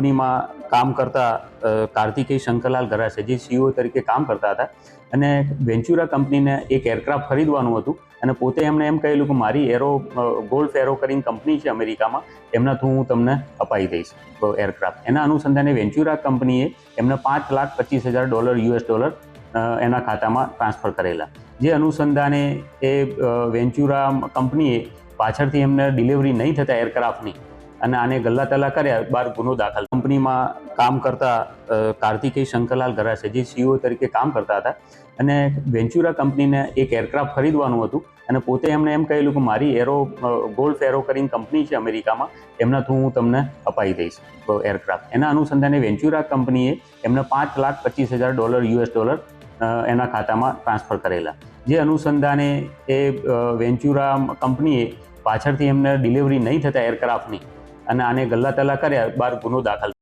કંપનીમાં કામ કરતા કાર્તિકેય શંકરલાલ ગરા છે, જે સીઓ તરીકે કામ કરતા હતા. અને વેન્ચુરા કંપનીને એક એરક્રાફ્ટ ખરીદવાનું હતું અને પોતે એમણે એમ કહેલું કે મારી એરો ગોલ્ફ એરો કરીને કંપની છે અમેરિકામાં, એમના થ્રુ હું તમને અપાઈ દઈશ એરક્રાફ્ટ. એના અનુસંધાને વેન્ચુરા કંપનીએ એમને પાંચ લાખ પચીસ હજાર ડોલર, યુએસ ડોલર એના ખાતામાં ટ્રાન્સફર કરેલા. જે અનુસંધાને એ વેન્ચુરા કંપનીએ પાછળથી એમને ડિલિવરી નહીં થતા એરક્રાફ્ટની અને આને ગલ્લા તલ્લા કર્યા બાર ગુનો દાખલ. કંપનીમાં કામ કરતા કાર્તિકેય શંકરલાલ ગરા છે, જે સીઓ તરીકે કામ કરતા હતા. અને વેન્ચુરા કંપનીને એક એરક્રાફ્ટ ખરીદવાનું હતું અને પોતે એમણે એમ કહેલું કે મારી એરો ગોલ્ફ એરો કરીને કંપની છે અમેરિકામાં, એમના થ્રુ હું તમને અપાઈ દઈશ એરક્રાફ્ટ. એના અનુસંધાને વેન્ચુરા કંપનીએ એમને પાંચ લાખ પચીસ હજાર ડોલર, યુએસ ડોલર એના ખાતામાં ટ્રાન્સફર કરેલા. જે અનુસંધાને એ વેન્ચુરા કંપનીએ પાછળથી એમને ડિલિવરી નહીં થતા એરક્રાફ્ટની અને આને ગલ્લા તલ્લા કર્યા બાર ગુનો દાખલ